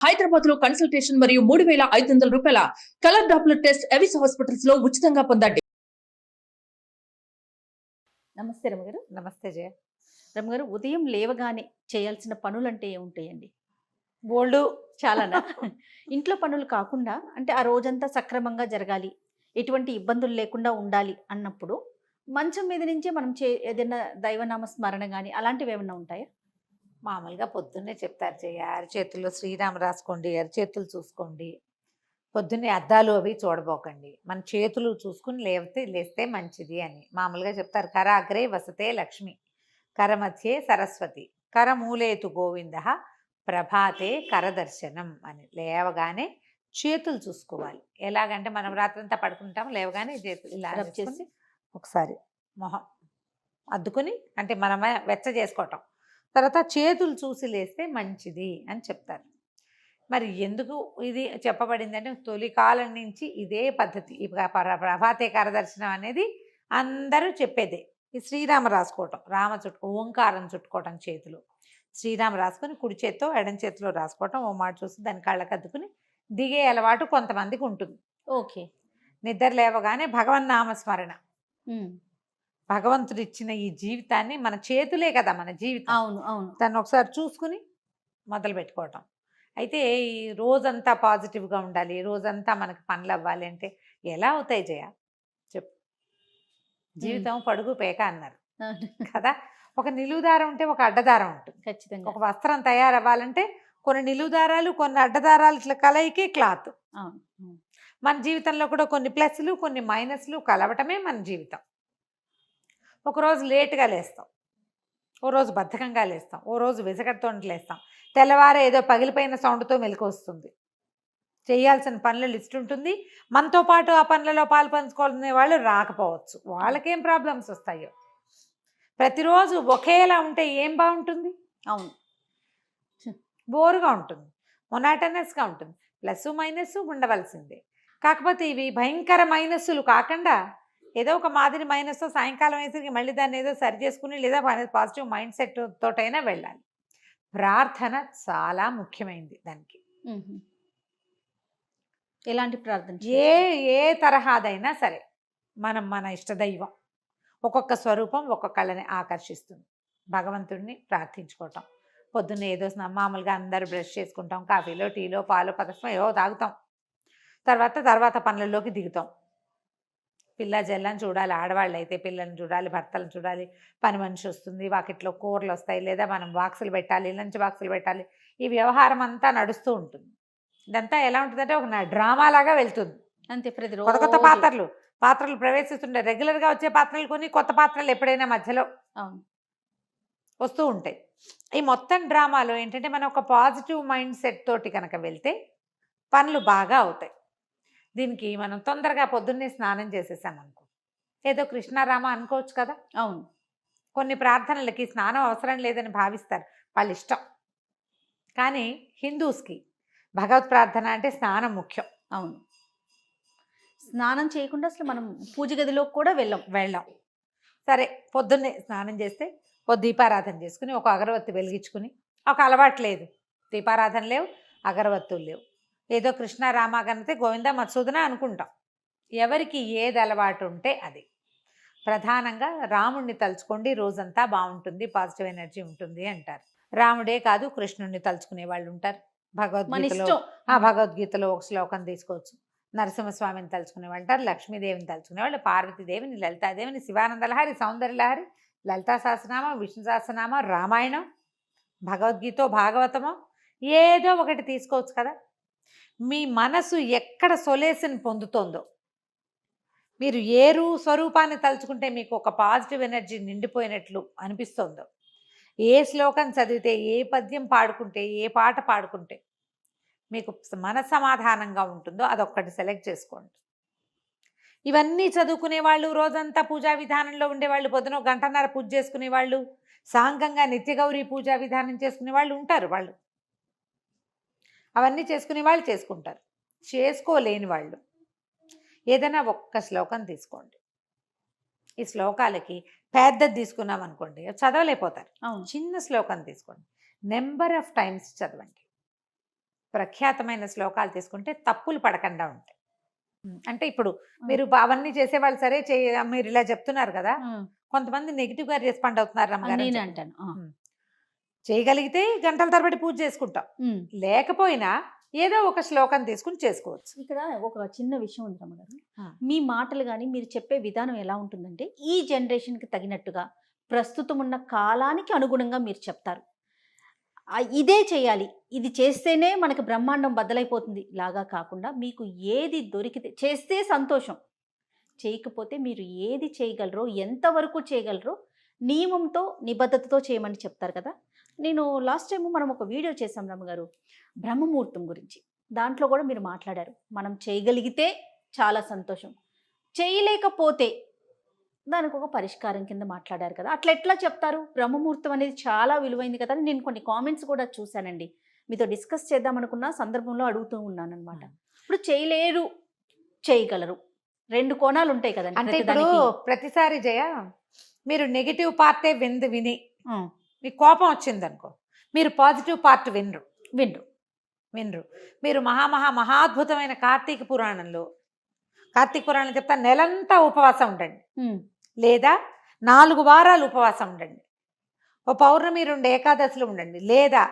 హైదరాబాద్లో కన్సల్టేషన్ మరియు మూడు వేల ఐదు వందల రూపాయల కలర్ డాప్లర్ టెస్ట్ ఎవిస్ హాస్పిటల్స్లో ఉచితంగా పొందండి. నమస్తే రమగారు నమస్తే జయ. రమగారు ఉదయం లేవగానే చేయాల్సిన పనులు అంటే ఏముంటాయండి? బోల్డు. చాలానా? ఇంట్లో పనులు కాకుండా అంటే ఆ రోజంతా సక్రమంగా జరగాలి ఎటువంటి ఇబ్బందులు లేకుండా ఉండాలి అన్నప్పుడు మంచం మీద నుంచే మనం చే ఏదైనా దైవనామ స్మరణ కానీ అలాంటివి ఏమైనా ఉంటాయా? మామూలుగా పొద్దున్నే చెప్తారు జయ అరిచేతుల్లో శ్రీరామ రాసుకోండి అరిచేతులు చూసుకోండి. పొద్దున్నే అద్దాలు అవి చూడబోకండి. మన చేతులు చూసుకుని లేవితే లేస్తే మంచిది అని. మామూలుగా చెప్తారు కరాగ్రే వసతే లక్ష్మి కరమధ్యే సరస్వతి కరమూలేతు గోవింద ప్రభాతే కరదర్శనం అని. లేవగానే చేతులు చూసుకోవాలి. ఎలాగంటే మనం రాత్రంతా పడుకుంటాం లేవగానే చేతులు ఇలా? చేసి ఒకసారి మొహం అద్దుకుని అంటే మనమే వెచ్చ చేసుకోవటం. తర్వాత చేతులు చూసి లేస్తే మంచిది అని చెప్తారు. మరి ఎందుకు ఇది చెప్పబడింది అంటే తొలి కాలం నుంచి ఇదే పద్ధతి. ప్రభాతే కరదర్శనం అనేది అందరూ చెప్పేదే. ఈ శ్రీరామ రాసుకోవటం రామ చుట్టు ఓంకారం చుట్టుకోవటం చేతులు. శ్రీరామ రాసుకొని కుడి చేత్తో ఎడం చేతిలో రాసుకోవటం ఓ మాట చూసి దాని కళ్ళకి అద్దుకుని దిగే అలవాటు కొంతమందికి ఉంటుంది. ఓకే. నిద్ర లేవగానే భగవన్నామ స్మరణ. భగవంతుడు ఇచ్చిన ఈ జీవితాన్ని మన చేతులే కదా మన జీవితం. అవును అవును. దాన్ని ఒకసారి చూసుకుని మొదలు పెట్టుకోవటం. అయితే ఈ రోజంతా పాజిటివ్గా ఉండాలి రోజంతా మనకి పనులు అవ్వాలి అంటే ఎలా అవుతాయి జయ? చెప్పు. జీవితం పడుగు పేక అన్నారు. కదా? ఒక నిలువుదారం ఉంటే ఒక అడ్డదారం ఉంటుంది. ఖచ్చితంగా. ఒక వస్త్రం తయారవ్వాలంటే కొన్ని నిలువుదారాలు కొన్ని అడ్డదారాలు ఇట్లా కలయికే క్లాత్. మన జీవితంలో కూడా కొన్ని ప్లస్లు కొన్ని మైనస్లు కలవటమే మన జీవితం. ఒకరోజు లేటుగా లేస్తాం. ఓ రోజు బద్ధకంగా లేస్తాం. ఓ రోజు విసగడతో లేస్తాం. తెల్లవారే ఏదో పగిలిపోయిన సౌండ్తో మెలకు వస్తుంది. చేయాల్సిన పనుల లిస్ట్ ఉంటుంది. మనతో పాటు ఆ పనులలో పాలు పంచుకోవాలనే వాళ్ళు రాకపోవచ్చు. వాళ్ళకేం ప్రాబ్లమ్స్ వస్తాయో? ప్రతిరోజు ఒకేలా ఉంటే ఏం బాగుంటుంది? అవును. బోరుగా ఉంటుంది. మొనాటనస్గా ఉంటుంది. ప్లస్ మైనస్ ఉండవలసిందే. కాకపోతే ఇవి భయంకర మైనస్సులు కాకుండా ఏదో ఒక మాదిరి మైనస్ సాయంకాలం వేసరికి మళ్ళీ దాన్ని ఏదో సరి చేసుకుని లేదా పాజిటివ్ మైండ్ సెట్ తోటైనా వెళ్ళాలి. ప్రార్థన చాలా ముఖ్యమైనది దానికి. ఎలాంటి ప్రార్థన ఏ? ఏ తరహాదైనా సరే మనం మన ఇష్టదైవం ఒక్కొక్క స్వరూపం ఒక్కొక్కళ్ళని ఆకర్షిస్తుంది. భగవంతుడిని ప్రార్థించుకోవటం. పొద్దున్న ఏదో మామూలుగా అందరూ బ్రష్ చేసుకుంటాం కాఫీలో టీలో పాలు పదసం ఏవో తాగుతాం. తర్వాత తర్వాత పనులలోకి దిగుతాం. పిల్ల జల్లని చూడాలి ఆడవాళ్ళు అయితే పిల్లల్ని చూడాలి భర్తలను చూడాలి పని మనిషి వస్తుంది వాకిట్లో కూరలు వస్తాయి లేదా మనం బాక్సులు పెట్టాలి లంచ్ బాక్సులు పెట్టాలి ఈ వ్యవహారం అంతా నడుస్తూ ఉంటుంది. ఇదంతా ఎలా ఉంటుందంటే ఒక డ్రామా లాగా వెళ్తుంది. అంతే ప్రతి కొత్త కొత్త. పాత్రలు పాత్రలు ప్రవేశిస్తుంటాయి. రెగ్యులర్గా వచ్చే పాత్రలు కొని కొత్త పాత్రలు ఎప్పుడైనా మధ్యలో వస్తూ ఉంటాయి. ఈ మొత్తం డ్రామాలో ఏంటంటే మనం ఒక పాజిటివ్ మైండ్ సెట్ తోటి కనుక వెళ్తే పనులు బాగా అవుతాయి. దీనికి మనం తొందరగా పొద్దున్నే స్నానం చేసేసాం అనుకో. ఏదో కృష్ణారామ అనుకోవచ్చు కదా? అవును. కొన్ని ప్రార్థనలకి స్నానం అవసరం లేదని భావిస్తారు. వాళ్ళ ఇష్టం. కానీ హిందూస్కి భగవత్ ప్రార్థన అంటే స్నానం ముఖ్యం. అవును. స్నానం చేయకుండా అసలు మనం పూజ గదిలోకి కూడా వెళ్ళాం. వెళ్ళాం. సరే పొద్దున్నే స్నానం చేస్తే ఓ దీపారాధన చేసుకుని ఒక అగరవత్తి వెలిగించుకుని ఒక అలవాటు లేదు. దీపారాధన లేవు అగరవత్తులు లేవు. ఏదో కృష్ణ రామాగణతే గోవింద మత్సూదన అనుకుంటాం. ఎవరికి ఏది అలవాటు ఉంటే అది. ప్రధానంగా రాముణ్ణి తలుచుకోండి రోజంతా బాగుంటుంది పాజిటివ్ ఎనర్జీ ఉంటుంది అంటారు. రాముడే కాదు కృష్ణుణ్ణి తలుచుకునే వాళ్ళు ఉంటారు. భగవద్గీతలో ఆ భగవద్గీతలో ఒక శ్లోకం తీసుకోవచ్చు. నరసింహస్వామిని తలుచుకునే వాళ్ళు అంటారు లక్ష్మీదేవిని తలుచుకునే వాళ్ళు పార్వతీదేవిని లలితాదేవిని శివానందలహరి సౌందర్యలహరి లలితా సహస్రనామ విష్ణు సహస్రనామ రామాయణం భగవద్గీతో భాగవతమో ఏదో ఒకటి తీసుకోవచ్చు కదా. మీ మనసు ఎక్కడ సొలేషన్ పొందుతోందో. మీరు ఏ రూ స్వరూపాన్ని తలుచుకుంటే మీకు ఒక పాజిటివ్ ఎనర్జీ నిండిపోయినట్లు అనిపిస్తుందో. ఏ శ్లోకం చదివితే ఏ పద్యం పాడుకుంటే ఏ పాట పాడుకుంటే మీకు మన సమాధానంగా ఉంటుందో అదొక్కటి సెలెక్ట్ చేసుకోండి. ఇవన్నీ చదువుకునే వాళ్ళు రోజంతా పూజా విధానంలో ఉండేవాళ్ళు పొద్దున గంటన్నర పూజ చేసుకునే వాళ్ళు సాంగంగా నిత్యగౌరి పూజా విధానం చేసుకునే వాళ్ళు ఉంటారు వాళ్ళు. అవన్నీ చేసుకునే వాళ్ళు చేసుకుంటారు. చేసుకోలేని వాళ్ళు. ఏదైనా ఒక్క శ్లోకం తీసుకోండి. ఈ శ్లోకాలకి పెద్దది తీసుకున్నాం అనుకోండి చదవలేకపోతారు. అవును. చిన్న శ్లోకం తీసుకోండి. నెంబర్ ఆఫ్ టైమ్స్ చదవండి. ప్రఖ్యాతమైన శ్లోకాలు తీసుకుంటే తప్పులు పడకుండా ఉంటాయి. అంటే ఇప్పుడు. మీరు అవన్నీ చేసేవాళ్ళు సరే చేయ మీరు ఇలా చెప్తున్నారు కదా. కొంతమంది నెగిటివ్గా రెస్పాండ్ అవుతున్నారు నేనే అంటాను. చేయగలిగితే గంటల తరబడి పూజ చేసుకుంటాం. లేకపోయినా ఏదో ఒక శ్లోకం తీసుకుని చేసుకోవచ్చు. ఇక్కడ ఒక చిన్న విషయం ఉంది రమ్మగారు. మీ మాటలు కానీ మీరు చెప్పే విధానం ఎలా ఉంటుందంటే ఈ జనరేషన్కి తగినట్టుగా ప్రస్తుతం ఉన్న కాలానికి అనుగుణంగా మీరు చెప్తారు. ఇదే చేయాలి. ఇది చేస్తేనే మనకి బ్రహ్మాండం బద్దలైపోతుంది. లాగా కాకుండా మీకు ఏది దొరికితే చేస్తే సంతోషం. చేయకపోతే మీరు ఏది చేయగలరో ఎంతవరకు చేయగలరో నియమంతో నిబద్ధతతో చేయమని చెప్తారు కదా. నేను లాస్ట్ టైం మనం ఒక వీడియో చేసాం రమ్మగారు బ్రహ్మముహూర్తం గురించి. దాంట్లో కూడా మీరు మాట్లాడారు. మనం చేయగలిగితే చాలా సంతోషం. చేయలేకపోతే దానికి ఒక పరిష్కారం కింద మాట్లాడారు కదా. అట్లా ఎట్లా చెప్తారు? బ్రహ్మముహూర్తం అనేది చాలా విలువైంది కదా అని నేను కొన్ని కామెంట్స్ కూడా చూశానండి. మీతో డిస్కస్ చేద్దాం అనుకున్న సందర్భంలో అడుగుతూ ఉన్నాను అనమాట ఇప్పుడు చేయలేరు చేయగలరు. రెండు కోణాలు ఉంటాయి కదండి అంటే ఇప్పుడు. ప్రతిసారి జయ మీరు నెగిటివ్ పార్టే విందు విని. మీకు కోపం వచ్చింది అనుకో మీరు పాజిటివ్ పార్ట్ వినరు. విండ్రు వినరు. మీరు మహామహా మహాద్భుతమైన కార్తీక పురాణంలో కార్తీక పురాణం చెప్తా నెలంతా ఉపవాసం ఉండండి. లేదా నాలుగు వారాలు ఉపవాసం ఉండండి. ఓ పౌర్ణమి రెండు ఏకాదశులు ఉండండి. లేదా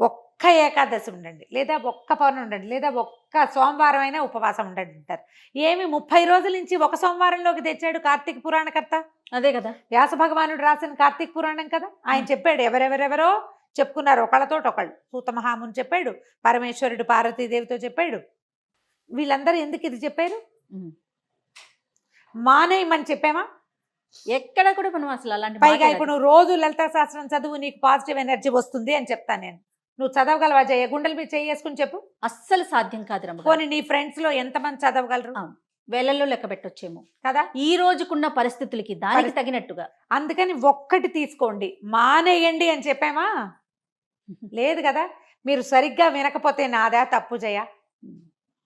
ఒక్క ఏకాదశి ఉండండి లేదా ఒక్క పౌర్ణమి ఉండండి లేదా ఒక్క సోమవారం అయినా ఉపవాసం ఉండండి అంటారు. ఏమి ముప్పై రోజుల నుంచి ఒక సోమవారంలోకి తెచ్చాడు కార్తీక పురాణకర్త? అదే కదా. వ్యాస భగవానుడు రాసిన కార్తీక పురాణం కదా. ఆయన చెప్పాడు ఎవరెవరెవరో చెప్పుకున్నారు ఒకళ్ళతో ఒకళ్ళు. సూత మహాముని చెప్పాడు పరమేశ్వరుడు పార్వతీదేవితో చెప్పాడు. వీళ్ళందరూ ఎందుకు ఇది చెప్పారు. మానేయమని చెప్పామా? ఎక్కడ కూడా మనం అసలు అలాంటి పైగా. ఇప్పుడు నువ్వు రోజు లలిత శాస్త్రం చదువు నీకు పాజిటివ్ ఎనర్జీ వస్తుంది అని చెప్తాను నేను. నువ్వు చదవగలవా జయ? గుండెల మీద చేసుకుని చెప్పు. అస్సలు సాధ్యం కాదు రమ్మ పోనీ నీ ఫ్రెండ్స్లో ఎంతమంది చదవగలరు? అవును. వేలల్లో లెక్క పెట్టొచ్చేమో. కదా? ఈ రోజుకున్న పరిస్థితులకి దానికి పరిస్థితి- తగినట్టుగా. అందుకని ఒక్కటి తీసుకోండి. మానేయండి అని చెప్పామా? లేదు కదా? మీరు సరిగ్గా వినకపోతే నాదా తప్పు జయ?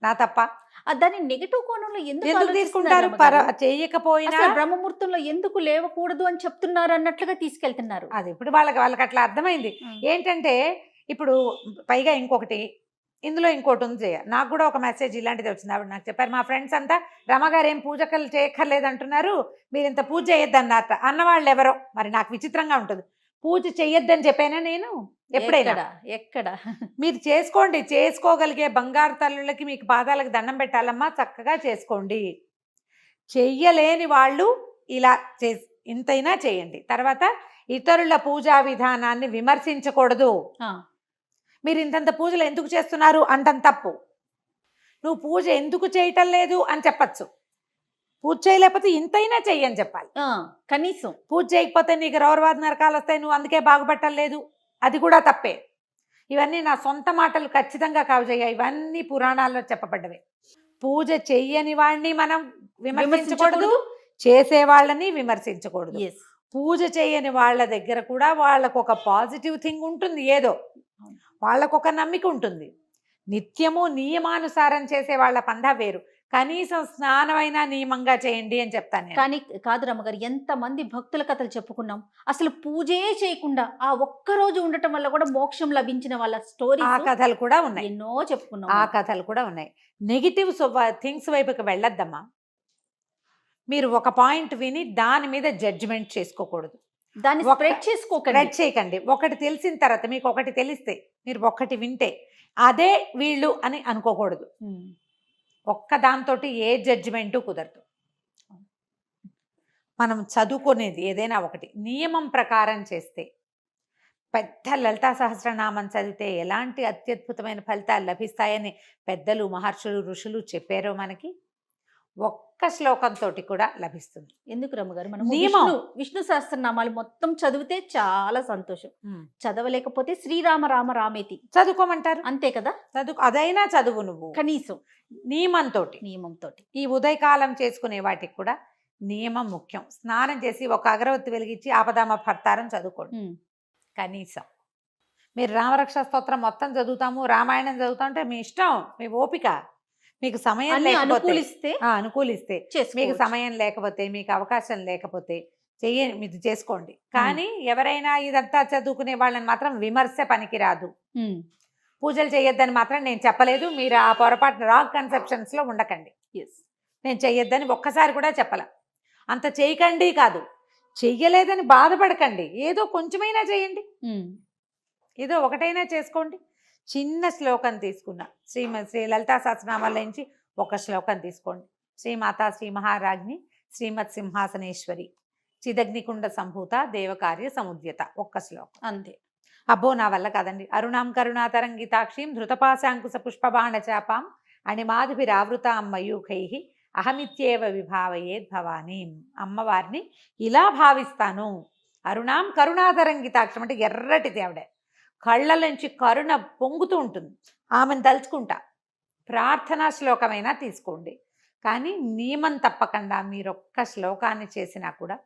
నా తప్ప? ఆ దాన్ని నెగిటివ్ కోణంలో ఎందుకు ఎందుకు ఆలోచిస్తున్నారు తీసుకుంటారు? రమ్మ పర గారు? చెయ్యకపోయినా అసలు బ్రహ్మముహూర్తంలో ఎందుకు లేవకూడదు అని చెప్తున్నారు అన్నట్లుగా తీసుకెళ్తున్నారు. అది ఇప్పుడు వాళ్ళకి వాళ్ళకి అట్లా అర్థమైంది. ఏంటంటే ఇప్పుడు పైగా ఇంకొకటి ఇందులో ఇంకోటి ఉంది నాకు కూడా ఒక మెసేజ్ ఇలాంటిది వచ్చింది. ఆవిడ నాకు చెప్పారు మా ఫ్రెండ్స్ అంతా రమగారు ఏం పూజకలు చేయక్కర్లేదు అంటున్నారు మీరు ఇంత పూజ చేయొద్దన్నట అన్నవాళ్ళు ఎవరో మరి నాకు విచిత్రంగా ఉంటుంది. పూజ చెయ్యొద్దని చెప్పానా నేను? ఎప్పుడైనా? ఎక్కడ? మీరు చేసుకోండి. చేసుకోగలిగే బంగారు తల్లులకి మీకు పాదాలకు దండం పెట్టాలమ్మా. చక్కగా చేసుకోండి. చెయ్యలేని వాళ్ళు ఇలా చే ఇంతైనా చేయండి. తర్వాత ఇతరుల పూజా విధానాన్ని విమర్శించకూడదు. మీరు ఇంతంత పూజలు ఎందుకు చేస్తున్నారు అంటం తప్పు. నువ్వు పూజ ఎందుకు చేయటం లేదు అని చెప్పచ్చు. పూజ చేయలేకపోతే ఇంతైనా చెయ్యని చెప్పాలి. కనీసం. పూజ చేయకపోతే నీకు రౌరవాద నరకాలు వస్తాయి నువ్వు అందుకే బాగుపట్టలేదు అది కూడా తప్పే. ఇవన్నీ నా సొంత మాటలు ఖచ్చితంగా కావుజయ్యా ఇవన్నీ పురాణాల్లో చెప్పబడ్డవే. పూజ చెయ్యని వాడిని మనం విమర్శించకూడదు చేసే వాళ్ళని విమర్శించకూడదు. పూజ చేయని వాళ్ళ దగ్గర కూడా వాళ్ళకు ఒక పాజిటివ్ థింగ్ ఉంటుంది ఏదో. వాళ్ళకు ఒక నమ్మిక ఉంటుంది. నిత్యము నియమానుసారం చేసే వాళ్ళ పందా వేరు. కనీసం స్నానమైనా నియమంగా చేయండి అని చెప్తాను. కానీ కాదు రమ్మగారు ఎంత మంది భక్తుల కథలు చెప్పుకున్నాం. అసలు పూజే చేయకుండా ఆ ఒక్క రోజు ఉండటం వల్ల కూడా మోక్షం లభించిన వాళ్ళ ఆ స్టోరీస్ కథలు కూడా ఉన్నాయి. ఎన్నో చెప్పుకున్నాం ఆ. కథలు కూడా ఉన్నాయి. నెగిటివ్ థింగ్స్ వైపుకి వెళ్ళొద్దమ్మా. మీరు ఒక పాయింట్ విని దాని మీద జడ్జిమెంట్ చేసుకోకూడదు. దాన్ని స్ప్రెడ్ చేసుకోకండి. స్ప్రెడ్ చేయకండి. ఒకటి తెలిసిన తర్వాత మీకు ఒకటి తెలిస్తే మీరు ఒకటి వింటే అదే వీళ్ళు అని అనుకోకూడదు. ఒక్క దాంతో ఏ జడ్జిమెంటు కుదరదు. మనం చదువుకునేది ఏదైనా ఒకటి. నియమం ప్రకారం చేస్తే పెద్ద లలితా సహస్రనామం చదివితే ఎలాంటి అత్యద్భుతమైన ఫలితాలు లభిస్తాయని పెద్దలు మహర్షులు ఋషులు చెప్పారో మనకి? ఒక్క శ్లోకంతో కూడా లభిస్తుంది. ఎందుకు రమ్మగారు? మనం నియమం. విష్ణు సహస్రనామాలు మొత్తం చదివితే చాలా సంతోషం. చదవలేకపోతే శ్రీరామ రామ రామేతి. చదువుకోమంటారు? అంతే కదా? చదువు అదైనా చదువు నువ్వు. కనీసం. నియమంతో నియమంతో ఈ ఉదయకాలం చేసుకునే వాటికి కూడా నియమం ముఖ్యం. స్నానం చేసి ఒక అగరవత్తి వెలిగించి ఆపదామ భర్తారం చదువుకోండి. కనీసం. మీరు రామరక్ష స్తోత్రం మొత్తం చదువుతాము రామాయణం చదువుతా ఉంటే మీ ఇష్టం మీ ఓపిక. మీకు సమయం లేకపోతే అనుకూలిస్తే మీకు. సమయం లేకపోతే మీకు అవకాశం లేకపోతే చెయ్య ఇది చేసుకోండి. కానీ ఎవరైనా ఇదంతా చదువుకునే వాళ్ళని మాత్రం విమర్శ పనికిరాదు. ఉమ్. పూజలు చేయొద్దని మాత్రం నేను చెప్పలేదు. మీరు ఆ పొరపాటు రాంగ్ కన్సెప్షన్స్లో ఉండకండి. నేను చెయ్యొద్దని ఒక్కసారి కూడా చెప్పాల. అంత చేయకండి కాదు. చెయ్యలేదని బాధపడకండి. ఏదో కొంచెమైనా చేయండి. ఏదో ఒకటైనా చేసుకోండి. చిన్న శ్లోకం తీసుకున్న. శ్రీ శ్రీ లలితా సహస్రనామాల నుంచి ఒక శ్లోకం తీసుకోండి. శ్రీమాతా శ్రీ మహారాజ్ని శ్రీమత్ సింహాసనేశ్వరి చిదగ్నికుండ సంభూత దేవకార్య సముద్యత ఒక్క శ్లోకం. అంతే. అబ్బో నా వల్ల కాదండి. అరుణాం కరుణాతరంగితాక్షీం ధృతపాశాంకుశ పుష్పబాణ చాపాం అణిమాధుభిరావృతాం మయూఖై అహమిత్యేవ విభావయేద్ భవానీ. అమ్మవారిని ఇలా భావిస్తాను. అరుణాం కరుణాతరంగితాక్షం అంటే ఎర్రటిది ఆవిడ. కళ్ళలోంచి కరుణ పొంగుతూ ఉంటుంది. ఆమెను తలుచుకుంటా. ప్రార్థనా శ్లోకమైనా తీసుకోండి. కానీ నియమం తప్పకుండా మీరు ఒక్క శ్లోకాన్ని చేసినా కూడా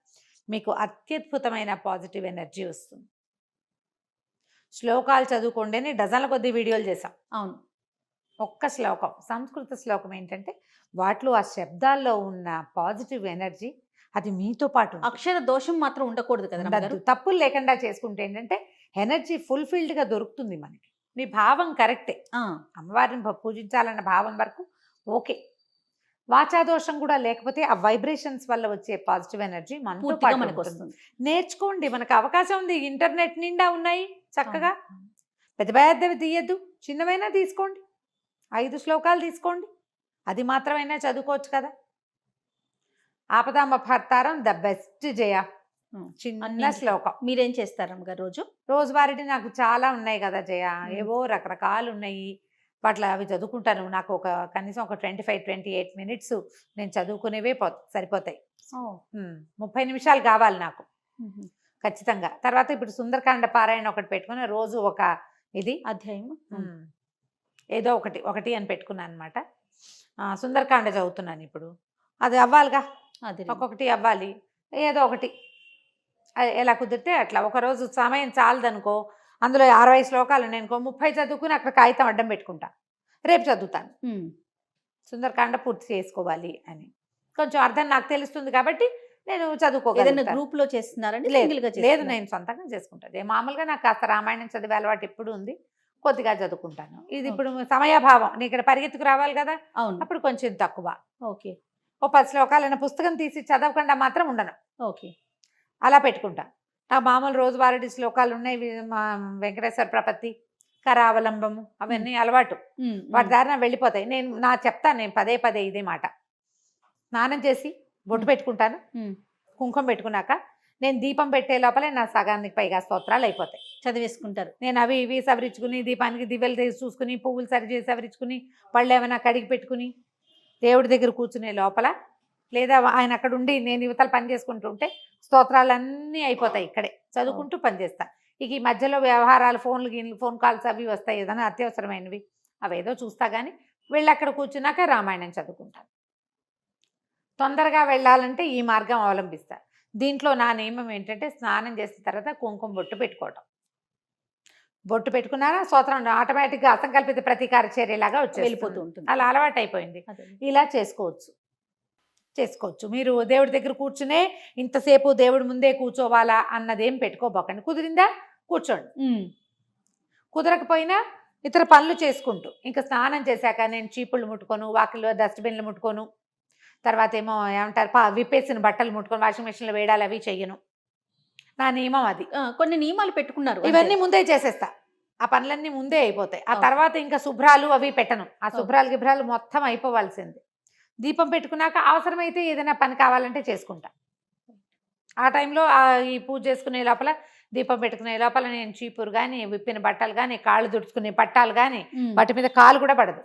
మీకు అత్యద్భుతమైన పాజిటివ్ ఎనర్జీ వస్తుంది. శ్లోకాలు చదువుకోండి డజన్ల కొద్ది వీడియోలు చేసాం అవును. ఒక్క శ్లోకం సంస్కృత శ్లోకం ఏంటంటే వాటిలో ఆ శబ్దాల్లో ఉన్న పాజిటివ్ ఎనర్జీ అది మీతో పాటు. అక్షర దోషం మాత్రం ఉండకూడదు కదా తప్పులు లేకుండా చేసుకుంటే ఏంటంటే ఎనర్జీ ఫుల్ఫిల్డ్గా దొరుకుతుంది మనకి. మీ భావం కరెక్టే. అమ్మవారిని పూజించాలన్న భావం వరకు ఓకే. వాచాదోషం కూడా లేకపోతే ఆ వైబ్రేషన్స్ వల్ల వచ్చే పాజిటివ్ ఎనర్జీ మనతో పాటు మనకు. వస్తుంది. నేర్చుకోండి. మనకు అవకాశం ఉంది. ఇంటర్నెట్ నిండా ఉన్నాయి చక్కగా. పెద్ద పెద్దవి తీయద్దు. చిన్నవైనా తీసుకోండి. ఐదు శ్లోకాలు తీసుకోండి. అది మాత్రమైనా చదువుకోవచ్చు కదా. ఆపదామ భర్తారం ద బెస్ట్ జయ. చిన్న. శ్లోకం. మీరేం చేస్తారు రమ్మగారు రోజు? రోజువారీ నాకు చాలా ఉన్నాయి కదా జయ. ఏవో రకరకాలు ఉన్నాయి. వాటిలో అవి చదువుకుంటాను. నాకు ఒక కనీసం ఒక twenty five twenty eight minutes నేను చదువుకునేవే పో సరిపోతాయి. ముప్పై నిమిషాలు కావాలి నాకు. ఖచ్చితంగా. తర్వాత ఇప్పుడు సుందరకాండ పారాయణ ఒకటి పెట్టుకుని రోజు ఒక ఇది. అధ్యాయం. ఏదో ఒకటి ఒకటి అని పెట్టుకున్నాను అనమాట సుందరకాండ చదువుతున్నాను ఇప్పుడు. అది అవ్వాలిగా? ఒక్కొక్కటి అవ్వాలి. ఏదో ఒకటి. ఎలా కుదిరితే అట్లా. ఒకరోజు సమయం చాలదనుకో అందులో అరవై శ్లోకాలు నేను ముప్పై చదువుకుని అక్కడ కాగితం అడ్డం పెట్టుకుంటా. రేపు చదువుతాను. సుందరకాండ పూర్తి చేసుకోవాలి అని. కొంచెం అర్థం నాకు తెలుస్తుంది కాబట్టి నేను చదువుకోగలను గ్రూప్లో చేస్తున్నారండి లేదు? నేను సొంతంగా చేసుకుంటాను మామూలుగా నాకు కాస్త రామాయణం చదివే అలవాటు ఎప్పుడు ఉంది. కొద్దిగా చదువుకుంటాను. ఇది ఇప్పుడు సమయాభావం. నీ ఇక్కడ పరిగెత్తుకు రావాలి కదా? అవును. అప్పుడు కొంచెం తక్కువ. ఓకే. ఓ పది శ్లోకాలైన పుస్తకం తీసి చదవకుండా మాత్రం ఉండను. ఓకే. అలా పెట్టుకుంటా. నా మామూలు రోజువారీ శ్లోకాలు ఉన్నాయి వెంకటేశ్వర ప్రపత్తి కరావలంబము అవన్నీ అలవాటు. వాటి. దారిన వెళ్ళిపోతాయి. నేను నా చెప్తాను నేను పదే పదే ఇదే మాట. స్నానం చేసి బొట్టు. పెట్టుకుంటాను. కుంకుమ పెట్టుకున్నాక నేను దీపం పెట్టే లోపలే నా సగానికి పైగా స్తోత్రాలు అయిపోతాయి. చదివేసుకుంటారు. నేను అవి ఇవి సవరించుకుని దీపానికి దివ్యలు తీసి చూసుకుని పువ్వులు సరి చేసి సవరించుకుని పళ్ళు ఏమైనా కడిగి పెట్టుకుని దేవుడి దగ్గర కూర్చునే లోపల లేదా ఆయన అక్కడ ఉండి నేను యువతల పని చేసుకుంటుంటే స్తోత్రాలన్నీ అయిపోతాయి ఇక్కడే. చదువుకుంటూ పని చేస్తా ఇక ఈ మధ్యలో వ్యవహారాలు ఫోన్లు గిన్లు ఫోన్ కాల్స్ అవి వస్తాయి ఏదైనా అత్యవసరమైనవి. అవేదో చూస్తా కానీ వెళ్ళి అక్కడ కూర్చున్నాక రామాయణం చదువుకుంటాను తొందరగా వెళ్ళాలంటే ఈ మార్గం అవలంబిస్తా. దీంట్లో నా నియమం ఏంటంటే స్నానం చేసిన తర్వాత కుంకుమ బొట్టు పెట్టుకోవటం. బొట్టు పెట్టుకున్నారా? స్తోత్రం. ఆటోమేటిక్గా అసంకల్పిత ప్రతీకార చర్యలాగా వచ్చేస్తుంది. వెళ్ళిపోతూ ఉంటుంది. అలా అలవాటు అయిపోయింది. ఇలా చేసుకోవచ్చు. చేసుకోవచ్చు. మీరు దేవుడి దగ్గర కూర్చునే ఇంతసేపు దేవుడి ముందే కూర్చోవాలా అన్నదేం పెట్టుకోబోకండి. కుదిరిందా? కూర్చోండి. కుదరకపోయినా ఇతర పనులు చేసుకుంటూ ఇంకా స్నానం చేశాక నేను చీపుళ్ళు ముట్టుకోను వాకిల్లో డస్ట్బిన్లు ముట్టుకోను తర్వాత ఏమో ఏమంటారు పా విప్పేసిన బట్టలు ముట్టుకొని వాషింగ్ మిషన్లో వేయడాలి అవి చెయ్యను. నా నియమం అది కొన్ని నియమాలు పెట్టుకున్నారు ఇవన్నీ. ముందే చేసేస్తా ఆ పనులన్నీ ముందే అయిపోతాయి ఆ. తర్వాత ఇంకా శుభ్రాలు అవి పెట్టను ఆ. శుభ్రాలు గిభ్రాలు మొత్తం అయిపోవాల్సింది దీపం పెట్టుకున్నాక అవసరమైతే ఏదైనా పని కావాలంటే చేసుకుంటా ఆ టైంలో ఆ ఈ పూజ చేసుకునే లోపల దీపం పెట్టుకునే లోపల నేను చీపురు కానీ విప్పిన బట్టలు కానీ కాళ్ళు దుడుచుకునే పట్టాలు కానీ. వాటి మీద కాలు కూడా పడదు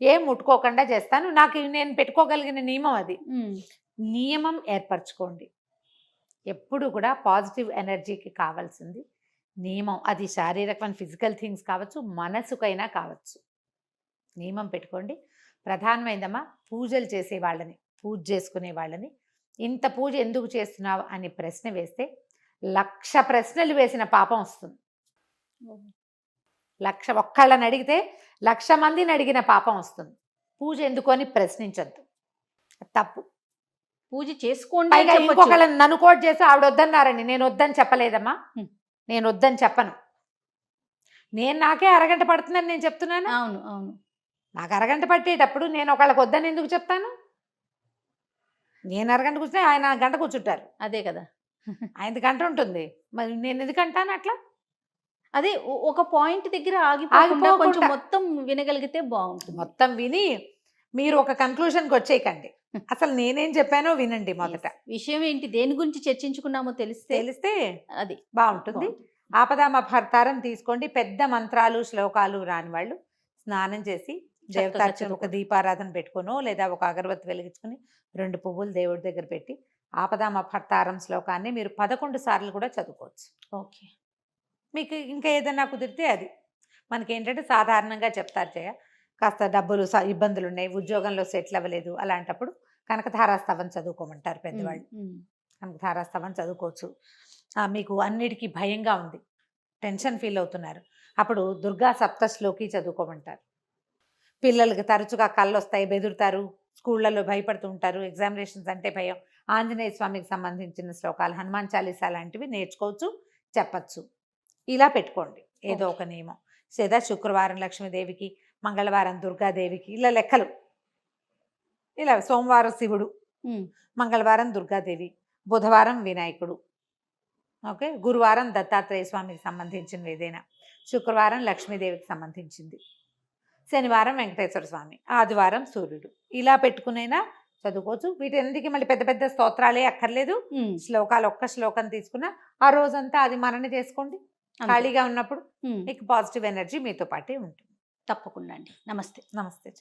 ఏం ముట్టుకోకుండా చేస్తాను నాకు నేను పెట్టుకోగలిగిన నియమం అది. నియమం ఏర్పరచుకోండి ఎప్పుడు కూడా పాజిటివ్ ఎనర్జీకి కావాల్సింది నియమం. అది శారీరకమైన ఫిజికల్ థింగ్స్ కావచ్చు మనసుకైనా కావచ్చు. నియమం పెట్టుకోండి. ప్రధానమైందమ్మా పూజలు చేసే వాళ్ళని పూజ చేసుకునే వాళ్ళని. ఇంత పూజ ఎందుకు చేస్తున్నావు అని ప్రశ్న వేస్తే లక్ష ప్రశ్నలు వేసిన పాపం వస్తుంది. లక్ష ఒక్కళ్ళని అడిగితే లక్ష మందిని అడిగిన పాపం వస్తుంది. పూజ ఎందుకు అని ప్రశ్నించద్దు. తప్పు. పూజ చేసుకోండి నన్ను కోట్ చేసి ఆవిడ వద్దన్నారండి నేను వద్దని చెప్పలేదమ్మా. నేను వద్దని చెప్పను. నేను నాకే అరగంట పడుతుందని నేను చెప్తున్నాను. అవును అవును. నాకు అరగంట పట్టేటప్పుడు నేను ఒకళ్ళకి వద్దని ఎందుకు చెప్తాను? నేను అరగంట కూర్చుంటే ఆయన గంట కూర్చుంటారు. అదే కదా. ఆయన గంట ఉంటుంది. మరి నేను ఎందుకంటాను అట్లా? అదే ఒక పాయింట్ దగ్గర ఆగిపోకుండా కొంచెం. మొత్తం వినగలిగితే బాగుంటుంది. మొత్తం విని మీరు ఒక కన్క్లూషన్కి వచ్చేయకండి. అసలు నేనేం చెప్పానో వినండి మొదట. విషయం ఏంటి? దేని గురించి చర్చించుకున్నామో తెలిస్తే తెలిస్తే అది. బాగుంటుంది. ఆపదామ భర్తారం తీసుకోండి. పెద్ద మంత్రాలు శ్లోకాలు రాని వాళ్ళు స్నానం చేసి దేవతార్చన ఒక దీపారాధన పెట్టుకోనో లేదా ఒక అగరబత్తి వెలిగించుకుని రెండు పువ్వులు దేవుడి దగ్గర పెట్టి ఆపదామ భర్తారం శ్లోకాన్ని మీరు పదకొండు సార్లు కూడా చదువుకోవచ్చు. ఓకే. మీకు ఇంకా ఏదైనా కుదిరితే అది. మనకి ఏంటంటే సాధారణంగా చెప్తారు చేయ కాస్త డబ్బులు ఇబ్బందులు ఉన్నాయి ఉద్యోగంలో సెటిల్ అవ్వలేదు అలాంటప్పుడు కనకధారాస్తవం చదువుకోమంటారు పెద్దవాళ్ళు. కనకధారాస్తవం చదువుకోవచ్చు. మీకు అన్నిటికీ భయంగా ఉంది. టెన్షన్ ఫీల్ అవుతున్నారు. అప్పుడు దుర్గా సప్తశ్లోకి చదువుకోమంటారు. పిల్లలకి తరచుగా కళ్ళు వస్తాయి బెదురుతారు స్కూళ్ళలో భయపడుతూ ఉంటారు ఎగ్జామినేషన్స్ అంటే భయం. ఆంజనేయ స్వామికి సంబంధించిన శ్లోకాలు హనుమాన్ చాలీసా లాంటివి నేర్చుకోవచ్చు చెప్పచ్చు. ఇలా పెట్టుకోండి. ఏదో ఒక నియమం. లేదా శుక్రవారం లక్ష్మీదేవికి మంగళవారం దుర్గాదేవికి ఇలా లెక్కలు. ఇలా సోమవారం శివుడు మంగళవారం దుర్గాదేవి బుధవారం వినాయకుడు. ఓకే? గురువారం దత్తాత్రేయ స్వామికి సంబంధించినవి ఏదైనా. శుక్రవారం లక్ష్మీదేవికి సంబంధించింది. శనివారం వెంకటేశ్వర స్వామి ఆదివారం సూర్యుడు. ఇలా పెట్టుకునైనా చదువుకోవచ్చు. వీటన్నిటికీ మళ్ళీ పెద్ద పెద్ద స్తోత్రాలే అక్కర్లేదు. శ్లోకాలు ఒక్క శ్లోకం తీసుకున్నా ఆ రోజంతా అది మరణ చేసుకోండి. ఖాళీగా ఉన్నప్పుడు మీకు పాజిటివ్ ఎనర్జీ మీతో పాటే ఉంటుంది. తప్పకుండా అండి. నమస్తే. నమస్తే.